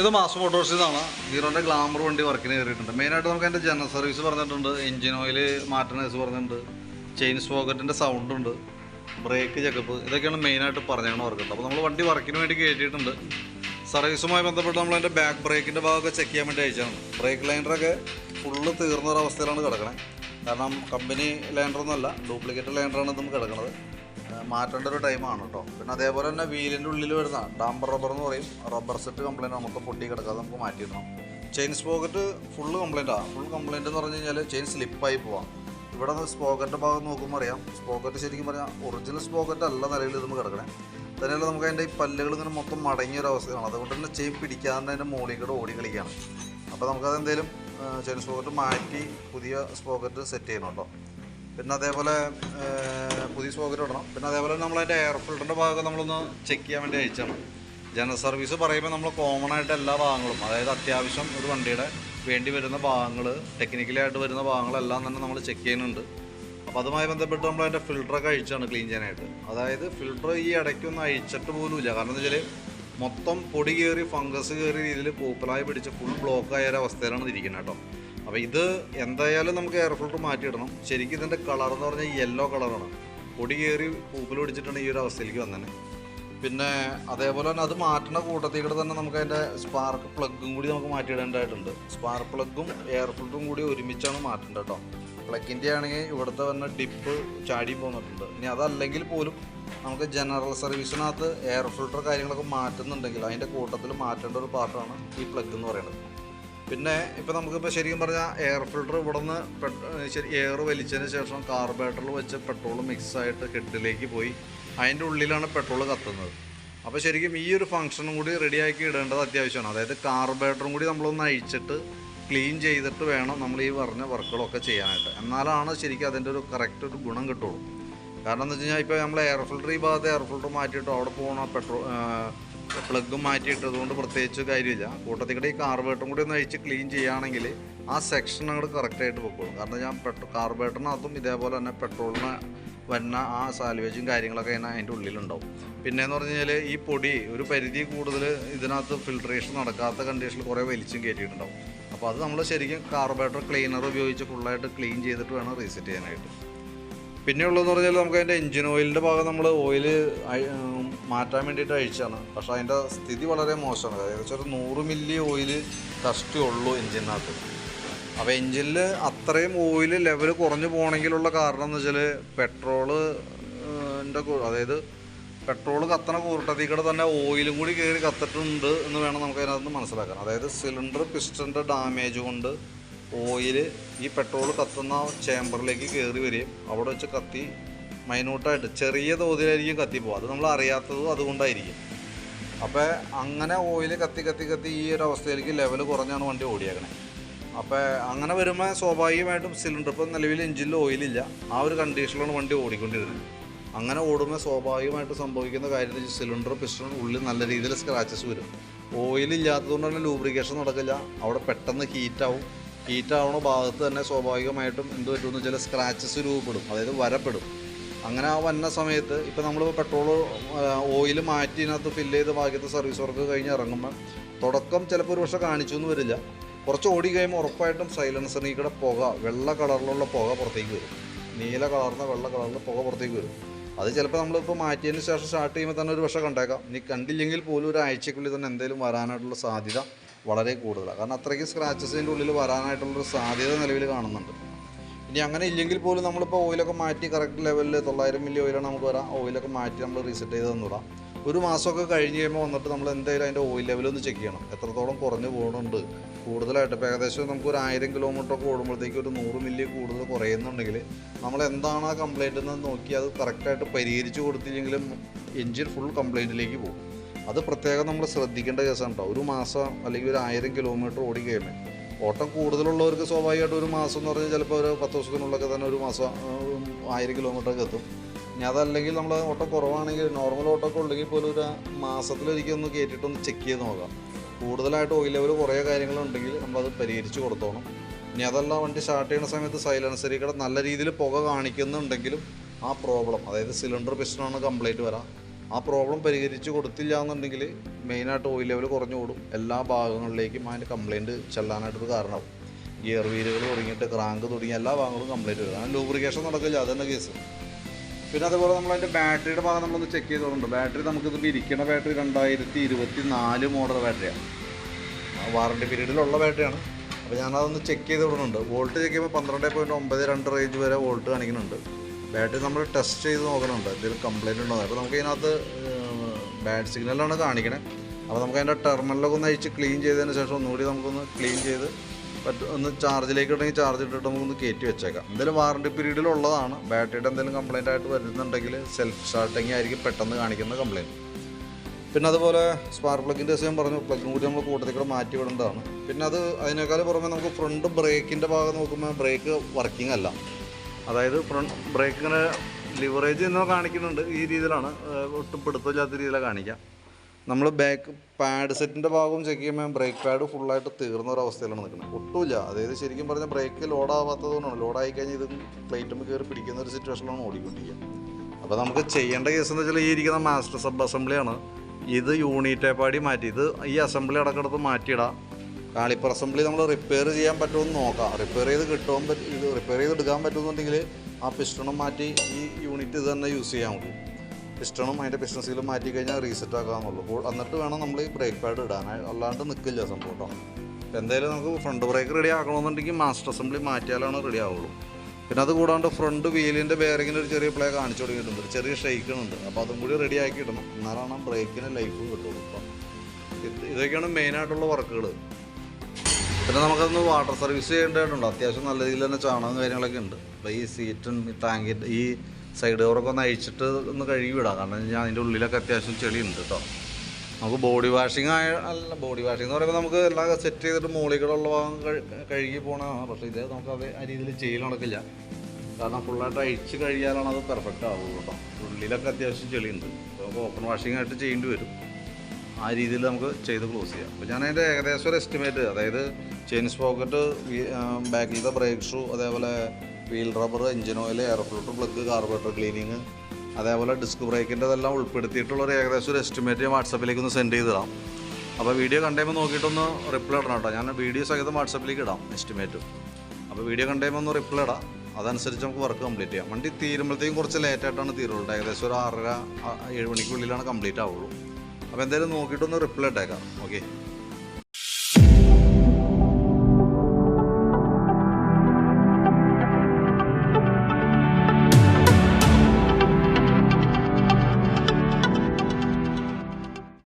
ഇത് mass മോട്ടോഴ്സിന്നാണ് ഹീറോന്റെ glamour വണ്ടി വർക്കിന് കയറിയിട്ടുണ്ട്. മെയിനായിട്ട് നമുക്ക് അതിന്റെ ജനറൽ സർവീസ് പറഞ്ഞിട്ടുണ്ട്. എഞ്ചിൻ ഓയിൽ മാറ്റനേഴ്സ് പറഞ്ഞിട്ടുണ്ട്. ചെയിൻ സ്പോക്കറ്റിന്റെ സൗണ്ട് ഉണ്ട്. ബ്രേക്ക് ചെക്കപ്പ് ഇതൊക്കെയാണ് മെയിനായിട്ട് പറഞ്ഞാണ് വർക്കുണ്ട് അപ്പോൾ നമ്മൾ വണ്ടി വർക്കിന് വേണ്ടി കയറ്റിയിട്ടുണ്ട് സർവീസുമായി ബന്ധപ്പെട്ട് നമ്മൾ അതിന്റെ ബാക്ക് ബ്രേക്കിന്റെ ഭാഗമൊക്കെ ചെക്ക് ചെയ്യാൻ വേണ്ടി അയച്ചാണ് ബ്രേക്ക് ലൈനറൊക്കെ ഫുള്ള് തീർന്ന അവസ്ഥയിലാണ് കിടക്കണേ. കാരണം കമ്പനി ലൈനറൊന്നുമല്ല ഡ്യൂപ്ലിക്കേറ്റ് ലൈനറാണ് നമുക്ക് കിടക്കുന്നത് മാറ്റേണ്ട ഒരു ടൈമാണ് കേട്ടോ പിന്നെ അതേപോലെ തന്നെ വീലിന്റെ ഉള്ളിൽ വരുന്ന ഡാമ്പർ റബ്ബർ എന്ന് പറയും. റബ്ബർ സെറ്റ് കംപ്ലൈന്റ് നമുക്ക് പൊട്ടി കിടക്കാതെ നമുക്ക് മാറ്റിയിടണം ചെയിൻ സ്പോക്കറ്റ് ഫുള്ള് കംപ്ലൈന്റാണ് ഫുൾ കംപ്ലൈന്റ് എന്ന് പറഞ്ഞു കഴിഞ്ഞാൽ ചെയിൻ സ്ലിപ്പായി പോവാം. ഇവിടെ നിന്ന് സ്പോക്കറ്റിന്റെ ഭാഗം നോക്കുമ്പോൾ അറിയാം. സ്പോക്കറ്റ് ശരിക്കും പറഞ്ഞാൽ ഒറിജിനൽ സ്പോക്കറ്റ് അല്ല നിലയിൽ ഇത് കിടക്കണേ. തന്നെയല്ല നമുക്ക് അതിന്റെ ഈ പല്ലുകൾ ഇങ്ങനെ മൊത്തം മടങ്ങിയ ഒരു അവസ്ഥയാണ്. അതുകൊണ്ട് തന്നെ ചെയിൻ പിടിക്കാതെ അതിന്റെ മുകളിൽ കൂടെ ഓടി കളിക്കുകയാണ് അപ്പോൾ നമുക്കത് എന്തെങ്കിലും ചെയിൻ സ്പോക്കറ്റ് മാറ്റി പുതിയ സ്പോക്കറ്റ് സെറ്റ് ചെയ്യണം കേട്ടോ പിന്നെ അതേപോലെ പുതിയ സോക്കറ്റ് ഇടണം. പിന്നെ അതേപോലെ നമ്മൾ അതിന്റെ എയർ ഫിൽറ്ററിന്റെ ഭാഗമൊക്കെ നമ്മളൊന്ന് ചെക്ക് ചെയ്യാൻ വേണ്ടി അയച്ചാണ് ജനറൽ സർവീസ് പറയുമ്പോൾ നമ്മൾ കോമൺ ആയിട്ട് എല്ലാ ഭാഗങ്ങളും അതായത് അത്യാവശ്യം ഒരു വണ്ടിയുടെ വേണ്ടി വരുന്ന ഭാഗങ്ങൾ ടെക്നിക്കലായിട്ട് വരുന്ന ഭാഗങ്ങളെല്ലാം തന്നെ നമ്മൾ ചെക്ക് ചെയ്യുന്നുണ്ട്. അപ്പോൾ അതുമായി ബന്ധപ്പെട്ട് നമ്മൾ അതിന്റെ ഫിൽറ്ററൊക്കെ അഴിച്ചാണ് ക്ലീൻ ചെയ്യാനായിട്ട്. അതായത് ഫിൽറ്റർ ഈ ഇടയ്ക്കൊന്നും അഴിച്ചിട്ട് പോലും ഇല്ല. കാരണം എന്താ വെച്ചാൽ മൊത്തം പൊടി കയറി ഫംഗസ് കയറിയ രീതിയിൽ പൂപ്പലായി പിടിച്ച് ഫുൾ ബ്ലോക്ക് ആയ ഒരു അവസ്ഥയിലാണ് ഇരിക്കുന്നത് കേട്ടോ. അപ്പോൾ ഇത് എന്തായാലും നമുക്ക് എയർ ഫിൽറ്റർ മാറ്റിയിടണം. ശരിക്കും ഇതിന്റെ കളർ എന്ന് പറഞ്ഞാൽ യെല്ലോ കളറാണ് പൊടി കയറി പൂപ്പിൽ പിടിച്ചിട്ടാണ് ഈ ഒരു അവസ്ഥയിലേക്ക് വന്നത് പിന്നെ അതേപോലെ തന്നെ അത് മാറ്റുന്ന കൂട്ടത്തിൽ കൂടെ തന്നെ നമുക്ക് അതിന്റെ സ്പാർക്ക് പ്ലഗും കൂടി നമുക്ക് മാറ്റിയിടേണ്ടതായിട്ടുണ്ട്. സ്പാർക്ക് പ്ലഗും എയർ ഫിൽട്ടറും കൂടി ഒരുമിച്ചാണ് മാറ്റേണ്ടത് കേട്ടോ പ്ലഗിന്റെ ആണെങ്കിൽ ഇവിടുത്തെ തന്നെ ഡിപ്പ് ചാടി പോന്നിട്ടുണ്ട്. ഇനി അതല്ലെങ്കിൽ പോലും നമുക്ക് ജനറൽ സർവീസിനകത്ത് എയർ ഫിൽട്ടർ കാര്യങ്ങളൊക്കെ മാറ്റുന്നുണ്ടെങ്കിൽ അതിന്റെ കൂട്ടത്തിൽ മാറ്റേണ്ട ഒരു പാർട്ടാണ് ഈ പ്ലഗ് എന്ന് പറയുന്നത്. പിന്നെ ഇപ്പം നമുക്കിപ്പോൾ ശരിക്കും പറഞ്ഞാൽ എയർ ഫിൽട്ടർ ഇവിടെ നിന്ന് ശരി എയർ വലിച്ചതിന് ശേഷം കാർബേറ്ററിൽ വെച്ച് പെട്രോൾ മിക്സ് ആയിട്ട് ഹെഡിലേക്ക് പോയി. അതിന്റെ ഉള്ളിലാണ് പെട്രോൾ കത്തുന്നത്. അപ്പോൾ ശരിക്കും ഈ ഒരു ഫംഗ്ഷനും കൂടി റെഡിയാക്കി ഇടേണ്ടത് അത്യാവശ്യമാണ്. അതായത് കാർബേറ്ററും കൂടി നമ്മളൊന്ന് അഴിച്ചിട്ട് ക്ലീൻ ചെയ്തിട്ട് വേണം നമ്മൾ ഈ പറഞ്ഞ വർക്കുകളൊക്കെ ചെയ്യാനായിട്ട്. എന്നാലാണ് ശരിക്കും അതിന്റെ ഒരു കറക്റ്റ് ഒരു ഗുണം കിട്ടുള്ളൂ. കാരണം എന്ന് വെച്ച് കഴിഞ്ഞാൽ ഇപ്പോൾ നമ്മൾ എയർ ഫിൽട്ടർ ഈ ഭാഗത്ത് എയർ ഫിൽട്ടർ മാറ്റിയിട്ട് അവിടെ പോകുന്ന പെട്രോൾ പ്ലഗും മാറ്റിയിട്ടത് കൊണ്ട് പ്രത്യേകിച്ച് കാര്യമില്ല. കൂട്ടത്തിൽ കൂടെ ഈ കാർബേറ്ററും കൂടി ഒന്ന് അഴിച്ച് ക്ലീൻ ചെയ്യുകയാണെങ്കിൽ ആ സെക്ഷൻ അങ്ങോട്ട് കറക്റ്റായിട്ട് പൊക്കോളും. കാരണം ഞാൻ പെട്രോ കാർബേറ്ററിനകത്തും ഇതേപോലെ തന്നെ പെട്രോളിന് വരുന്ന ആ സാൽവേജും കാര്യങ്ങളൊക്കെ അതിന് അതിന്റെ ഉള്ളിലുണ്ടാവും. പിന്നെ എന്ന് പറഞ്ഞു കഴിഞ്ഞാൽ ഈ പൊടി ഒരു പരിധി കൂടുതൽ ഇതിനകത്ത് ഫിൽട്രേഷൻ നടക്കാത്ത കണ്ടീഷനിൽ കുറേ വലിച്ചും കയറ്റിയിട്ടുണ്ടാവും അപ്പോൾ അത് നമ്മൾ ശരിക്കും കാർബേറ്റർ ക്ലീനർ ഉപയോഗിച്ച് ഫുള്ളായിട്ട് ക്ലീൻ ചെയ്തിട്ട് വേണം റീസെറ്റ് ചെയ്യാനായിട്ട്. പിന്നെ ഉള്ളതെന്ന് പറഞ്ഞാൽ നമുക്ക് അതിന്റെ എൻജിൻ ഓയിലിന്റെ ഭാഗം നമ്മൾ ഓയിൽ മാറ്റാൻ വേണ്ടിയിട്ട് അഴിച്ചാണ് പക്ഷേ അതിന്റെ സ്ഥിതി വളരെ മോശമാണ്. ഏകദേശം ഒരു നൂറ് മില്ലി ഓയിൽ കഷ്ടി ഉള്ളൂ എൻജിനകത്ത് അപ്പോൾ എൻജിനിൽ അത്രയും ഓയിൽ ലെവൽ കുറഞ്ഞു പോകണമെങ്കിലുള്ള കാരണം എന്ന് വെച്ചാൽ പെട്രോൾ അതായത് പെട്രോൾ കത്തണ കൂട്ടത്തിൽ കൂടെ തന്നെ ഓയിലും കൂടി കയറി കത്തിട്ടുണ്ട് എന്ന് വേണം നമുക്ക് അതിനകത്ത് മനസ്സിലാക്കാൻ. അതായത് സിലിണ്ടർ പിസ്റ്റന്റെ ഡാമേജ് കൊണ്ട് ഓയിൽ ഈ പെട്രോൾ കത്തുന്ന ചേമ്പറിലേക്ക് കയറി വരികയും അവിടെ വെച്ച് കത്തി മൈന്യൂട്ടായിട്ട് ചെറിയ തോതിലായിരിക്കും കത്തിപ്പോകുക അത് നമ്മൾ അറിയാത്തതും അതുകൊണ്ടായിരിക്കും. അപ്പോൾ അങ്ങനെ ഓയിൽ കത്തി കത്തി കത്തി ഈ ഒരു അവസ്ഥയിലേക്ക് ലെവൽ കുറഞ്ഞാണ് വണ്ടി ഓടിയേക്കണേ. അപ്പോൾ അങ്ങനെ വരുമ്പോൾ സ്വാഭാവികമായിട്ടും സിലിണ്ടർ ഇപ്പം നിലവിൽ എഞ്ചിനിൽ ഓയിലില്ല. ആ ഒരു കണ്ടീഷനിലാണ് വണ്ടി ഓടിക്കൊണ്ടിരുന്നത്. അങ്ങനെ ഓടുമ്പോൾ സ്വാഭാവികമായിട്ട് സംഭവിക്കുന്ന കാര്യം സിലിണ്ടർ പിസ്റ്റൺ ഉള്ളിൽ നല്ല രീതിയിൽ സ്ക്രാച്ചസ് വരും. ഓയിൽ ഇല്ലാത്തതുകൊണ്ട് തന്നെ ലൂബ്രിക്കേഷൻ നടക്കില്ല. അവിടെ പെട്ടെന്ന് ഹീറ്റാവും ഹീറ്റാവണ ഭാഗത്ത് തന്നെ സ്വാഭാവികമായിട്ടും എന്ത് പറ്റുമെന്ന് ചില സ്ക്രാച്ചസ് രൂപപ്പെടും അതായത് വരപ്പെടും. അങ്ങനെ ആ വന്ന സമയത്ത് ഇപ്പം നമ്മൾ പെട്രോൾ ഓയിൽ മാറ്റി ഇതിനകത്ത് ഫില്ല് ചെയ്ത് ബാക്കിയത്തെ സർവീസ് വർക്ക് കഴിഞ്ഞ് ഇറങ്ങുമ്പോൾ തുടക്കം ചിലപ്പോൾ ഒരു പക്ഷേ കാണിച്ചു എന്ന് വരില്ല. കുറച്ച് ഓടി കഴിയുമ്പോൾ ഉറപ്പായിട്ടും സൈലൻസറിൽ കൂടെ പുക വെള്ള കളറിലുള്ള പുക പുറത്തേക്ക് വരും. നീല കളർന്ന വെള്ള കളറിലുള്ള പുക പുറത്തേക്ക് വരും. അത് ചിലപ്പോൾ നമ്മളിപ്പോൾ മാറ്റിയതിന് ശേഷം സ്റ്റാർട്ട് ചെയ്യുമ്പോൾ തന്നെ ഒരു പക്ഷേ കണ്ടേക്കാം. നീ കണ്ടില്ലെങ്കിൽ പോലും ഒരു ആഴ്ചക്കുള്ളിൽ തന്നെ എന്തെങ്കിലും വരാനായിട്ടുള്ള സാധ്യത വളരെ കൂടുതലാണ്. കാരണം അത്രയ്ക്ക് സ്ക്രാച്ചസിന്റെ ഉള്ളിൽ വരാനായിട്ടുള്ളൊരു സാധ്യത നിലവിൽ കാണുന്നുണ്ട്. ഇനി അങ്ങനെ ഇല്ലെങ്കിൽ പോലും നമ്മളിപ്പോൾ ഓയിലൊക്കെ മാറ്റി കറക്റ്റ് ലെവലിൽ തൊള്ളായിരം മില്ലി ഓയിലാണ് നമുക്ക് വരാം. ഓയിലൊക്കെ മാറ്റി നമ്മൾ റീസെറ്റ് ചെയ്ത് തന്നിടാം. ഒരു മാസമൊക്കെ കഴിഞ്ഞ് കഴിയുമ്പോൾ വന്നിട്ട് നമ്മൾ എന്തായാലും അതിന്റെ ഓയിൽ ലെവൽ ഒന്ന് ചെക്ക് ചെയ്യണം. എത്രത്തോളം കുറഞ്ഞു പോകുന്നുണ്ട് കൂടുതലായിട്ട് ഇപ്പോൾ ഏകദേശം നമുക്ക് ഒരു ആയിരം കിലോമീറ്റർ ഒക്കെ ഓടുമ്പോഴത്തേക്ക് ഒരു നൂറ് മില്ലി കൂടുതൽ കുറയുന്നുണ്ടെങ്കിൽ നമ്മൾ എന്താണ് ആ കംപ്ലൈന്റ് എന്ന് നോക്കി അത് കറക്റ്റായിട്ട് പരിഹരിച്ച് കൊടുത്തില്ലെങ്കിലും എഞ്ചിൻ ഫുൾ കംപ്ലൈന്റിലേക്ക് പോകും. അത് പ്രത്യേകം നമ്മൾ ശ്രദ്ധിക്കേണ്ട കേസാണ് കേട്ടോ ഒരു മാസം അല്ലെങ്കിൽ ഒരു ആയിരം കിലോമീറ്റർ ഓടിക്കുകയല്ലേ ഓട്ടം കൂടുതലുള്ളവർക്ക് സ്വാഭാവികമായിട്ട് ഒരു മാസം എന്ന് പറഞ്ഞാൽ ചിലപ്പോൾ ഒരു പത്ത് ദിവസത്തിനുള്ളൊക്കെ തന്നെ ഒരു മാസം ആയിരം കിലോമീറ്റർ ഒക്കെ എത്തും. ഇനി അതല്ലെങ്കിൽ നമ്മൾ ഓട്ടം കുറവാണെങ്കിൽ നോർമൽ ഓട്ടമൊക്കെ ഉണ്ടെങ്കിൽ പോലും ഒരു മാസത്തിലൊരിക്കൽ ഒന്ന് കയറ്റിയിട്ടൊന്ന് ചെക്ക് ചെയ്ത് നോക്കാം. കൂടുതലായിട്ട് ഓയിൽ ലെവൽ കുറേ കാര്യങ്ങളുണ്ടെങ്കിൽ നമ്മളത് പരിഹരിച്ച് കൊടുത്തോണം. ഇനി അതല്ല വണ്ടി സ്റ്റാർട്ട് ചെയ്യുന്ന സമയത്ത് സൈലൻസറിൽ നല്ല രീതിയിൽ പുക കാണിക്കുന്നുണ്ടെങ്കിലും ആ പ്രോബ്ലം അതായത് സിലിണ്ടർ പിസ്റ്റണാണ് കംപ്ലീറ്റ് വരാം. ആ പ്രോബ്ലം പരിഹരിച്ച് കൊടുത്തില്ല എന്നുണ്ടെങ്കിൽ മെയിനായിട്ട് ഓയിൽ ലെവൽ കുറഞ്ഞു കൂടും. എല്ലാ ഭാഗങ്ങളിലേക്കും അതിന്റെ കംപ്ലയിന്റ് ചെല്ലാനായിട്ടൊരു കാരണമാവും. ഗിയർ വീലുകൾ തുടങ്ങിയിട്ട് ക്രാങ്ക് തുടങ്ങിയ എല്ലാ ഭാഗങ്ങളും കംപ്ലയിന്റ് വരും. കാരണം ലൂബ്രിക്കേഷൻ നടക്കില്ല അതന്നെ കേസ് പിന്നെ അതുപോലെ നമ്മൾ അതിന്റെ ബാറ്ററിയുടെ ഭാഗം നമ്മളൊന്ന് ചെക്ക് ചെയ്തോളുണ്ട് ബാറ്ററി നമുക്കിത് ഇരിക്കുന്ന ബാറ്ററി രണ്ടായിരത്തി ഇരുപത്തി നാല് മോഡൽ ബാറ്ററിയാണ് വാറണ്ടി പീരീഡിലുള്ള ബാറ്ററിയാണ് അപ്പോൾ ഞാനതൊന്ന് ചെക്ക് ചെയ്ത് വിടുന്നുണ്ട് വോൾട്ട് ചെക്ക് ചെയ്യുമ്പോൾ പന്ത്രണ്ട് പോയിന്റ് ഒമ്പത് രണ്ട് റേഞ്ച് വരെ വോൾട്ട് കാണിക്കുന്നുണ്ട്. ബാറ്ററി നമ്മൾ ടെസ്റ്റ് ചെയ്ത് നോക്കണമുണ്ട് എന്തെങ്കിലും കംപ്ലൈന്റ് ഉണ്ടോ? അപ്പോൾ നമുക്ക് ഇതിനകത്ത് ബാഡ് സിഗ്നലാണ് കാണിക്കണേ. അപ്പോൾ നമുക്ക് അതിന്റെ ടെർമിനലൊക്കെ ഒന്ന് അഴിച്ച് ക്ലീൻ ചെയ്തതിന് ശേഷം ഒന്നുകൂടി നമുക്കൊന്ന് ക്ലീൻ ചെയ്ത് പറ്റും ഒന്ന് ചാർജിലേക്ക് ഉണ്ടെങ്കിൽ ചാർജ് ഇട്ടിട്ട് നമുക്കൊന്ന് കയറ്റി വെച്ചേക്കാം. എന്തെങ്കിലും വാറണ്ടി പീരീഡിലുള്ളതാണ് ബാറ്ററിയുടെ എന്തെങ്കിലും കംപ്ലൈന്റ് ആയിട്ട് വരുന്നുണ്ടെങ്കിൽ സെൽഫ് സ്റ്റാർട്ടിങ് ആയിരിക്കും പെട്ടെന്ന് കാണിക്കുന്ന കംപ്ലൈന്റ് പിന്നെ അതുപോലെ സ്പാർക്ക് പ്ലഗിന്റെ ഞാൻ പറഞ്ഞു. പ്ലഗും കൂടി നമ്മൾ കൂട്ടത്തിൽ കൂടെ മാറ്റി വിടേണ്ടതാണ്. പിന്നെ അത് അതിനേക്കാൾ പുറമെ നമുക്ക് ഫ്രണ്ട് ബ്രേക്കിന്റെ ഭാഗം നോക്കുമ്പോൾ ബ്രേക്ക് വർക്കിംഗ് അല്ല. അതായത് ഫ്രണ്ട് ബ്രേക്കിങ്ങനെ ലിവറേജ് എന്നോ കാണിക്കുന്നുണ്ട് ഈ രീതിയിലാണ്. ഒട്ടും പിടുത്തമില്ലാത്ത രീതിയിലാണ് കാണിക്കാം. നമ്മൾ ബാക്ക് പാഡ് സെറ്റിന്റെ ഭാഗവും ചെക്ക് ചെയ്യുമ്പോൾ ബ്രേക്ക് പാഡ് ഫുള്ളായിട്ട് തീർന്ന ഒരു അവസ്ഥയിലാണ് നിൽക്കുന്നത്. ഒട്ടുമില്ല. അതായത് ശരിക്കും പറഞ്ഞാൽ ബ്രേക്ക് ലോഡാവാത്തത് കൊണ്ടാണ് ലോഡായി കഴിഞ്ഞാൽ ഇത് പ്ലേറ്റും കയറി പിടിക്കുന്ന ഒരു സിറ്റുവേഷനിലാണ് ഓടിക്കൊണ്ടിരിക്കുക അപ്പോൾ നമുക്ക് ചെയ്യേണ്ട കേസ് എന്ന് വെച്ചാൽ ഈ ഇരിക്കുന്ന മാസ്റ്റർ സബ് അസംബ്ലിയാണ് ഇത് യൂണിറ്റേപ്പാടി മാറ്റി ഇത് ഈ അസംബ്ലി അടക്കടത്ത് മാറ്റിയിടാം. കാളിപ്പർ അസംബ്ലി നമ്മൾ റിപ്പയർ ചെയ്യാൻ പറ്റുമെന്ന് നോക്കാം. റിപ്പയർ ചെയ്ത് കിട്ടുമ്പോൾ പറ്റും ഇത് റിപ്പയർ ചെയ്ത് എടുക്കാൻ പറ്റുമെന്നുണ്ടെങ്കിൽ ആ പിസ്റ്റണും മാറ്റി ഈ യൂണിറ്റ് ഇത് തന്നെ യൂസ് ചെയ്യാൻ പറ്റും. പിസ്റ്റണും അതിന്റെ പിസ്റ്റൺ സീലും മാറ്റി കഴിഞ്ഞാൽ റീസെറ്റ് ആക്കാമെന്നുള്ളൂ എന്നിട്ട് വേണം നമ്മൾ ഈ ബ്രേക്ക് പാഡ് ഇടാൻ അല്ലാണ്ട് നിൽക്കില്ല സംഭവം എന്തായാലും നമുക്ക് ഫ്രണ്ട് ബ്രേക്ക് റെഡി ആക്കണമെന്നുണ്ടെങ്കിൽ മാസ്റ്റർ അസംബ്ലി മാറ്റിയാലാണ് റെഡി ആവുള്ളൂ. പിന്നെ അത് കൂടാണ്ട് ഫ്രണ്ട് വീലിന്റെ ബെയറിങ്ങിന് ഒരു ചെറിയ പ്ലേ കാണിച്ചു തുടങ്ങിയിട്ടുണ്ട് ചെറിയ ഷെയ്ക്കുന്നുണ്ട് അപ്പോൾ അതും കൂടി റെഡി ആക്കി ഇടണം. എന്നാലാണ് ബ്രേക്കിന് ലൈഫ് കിട്ടുള്ളൂ ഇപ്പം ഇത് ഇതൊക്കെയാണ് മെയിനായിട്ടുള്ള വർക്കുകൾ പിന്നെ നമുക്കതൊന്ന് വാട്ടർ സർവീസ് ചെയ്യേണ്ടതായിട്ടുണ്ട് അത്യാവശ്യം നല്ല രീതിയിൽ തന്നെ ചാണകം കാര്യങ്ങളൊക്കെ ഉണ്ട്. അപ്പോൾ ഈ സീറ്റും ഈ ടാങ്കിന്റെ ഈ സൈഡ് ഡോറൊക്കെ ഒന്ന് അഴിച്ചിട്ട് ഒന്ന് കഴുകി വിടാം. കാരണം ഞാൻ അതിന്റെ ഉള്ളിലൊക്കെ അത്യാവശ്യം ചെളിയുണ്ട് കേട്ടോ നമുക്ക് ബോഡി വാഷിംഗ് ആയ അല്ല ബോഡി വാഷിംഗ് എന്ന് പറയുമ്പോൾ നമുക്ക് എല്ലാം സെറ്റ് ചെയ്തിട്ട് മുകളിലുള്ള ഭാഗം കഴുകി പോകണതാണ് പക്ഷേ ഇത് നമുക്ക് അത് ആ രീതിയിൽ ചെയ്യൽ നടക്കില്ല. കാരണം ഫുള്ളായിട്ട് അഴിച്ച് കഴിയാലാണ് അത് പെർഫെക്റ്റ് ആവുള്ളൂ കേട്ടോ ഉള്ളിലൊക്കെ അത്യാവശ്യം ചെളിയുണ്ട്. നമുക്ക് ഓപ്പൺ വാഷിംഗ് ആയിട്ട് ചെയ്യേണ്ടി വരും. ആ രീതിയിൽ നമുക്ക് ചെയ്ത് ക്ലോസ് ചെയ്യാം. അപ്പോൾ ഞാൻ അതിന്റെ ഏകദേശം ഒരു എസ്റ്റിമേറ്റ് അതായത് ചെയിൻസ് പോക്കറ്റ് ബാക്കിലത്തെ ബ്രേക്ക് ഷൂ അതേപോലെ wheel rubber engine oil air filter plug carburettor cleaning അതേപോലെ ഡിസ്ക് ബ്രേക്കിന്റെ ഇതെല്ലാം ഉൾപ്പെടുത്തിയിട്ടുള്ള ഒരു ഏകദേശം ഒരു എസ്റ്റിമേറ്റ് ഞാൻ വാട്സപ്പിലേക്ക് ഒന്ന് സെൻഡ് ചെയ്തിടാം അപ്പോൾ വീഡിയോ കണ്ടുമ്പോൾ നോക്കിയിട്ടൊന്ന് റിപ്ലൈ ഇടണം കേട്ടോ. ഞാൻ വീഡിയോ സഹിതം വാട്സപ്പിലേക്ക് ഇടാം എസ്റ്റിമേറ്റ് അപ്പോൾ വീഡിയോ കണ്ടുമ്പോൾ ഒന്ന് റിപ്ലൈ ഇടാം. അതനുസരിച്ച് നമുക്ക് വർക്ക് കംപ്ലീറ്റ് ചെയ്യാം. വണ്ടി തീരുമ്പോഴത്തേക്കും കുറച്ച് ലേറ്റായിട്ടാണ് തീരുള്ളൂ ഏകദേശം ഒരു ആറര ഏഴ് മണിക്കുള്ളിലാണ് കംപ്ലീറ്റ് ആവുള്ളൂ. അപ്പോൾ എന്തായാലും നോക്കിയിട്ടൊന്ന് റിപ്ലൈ ഇട്ടേക്കാം. ഓക്കെ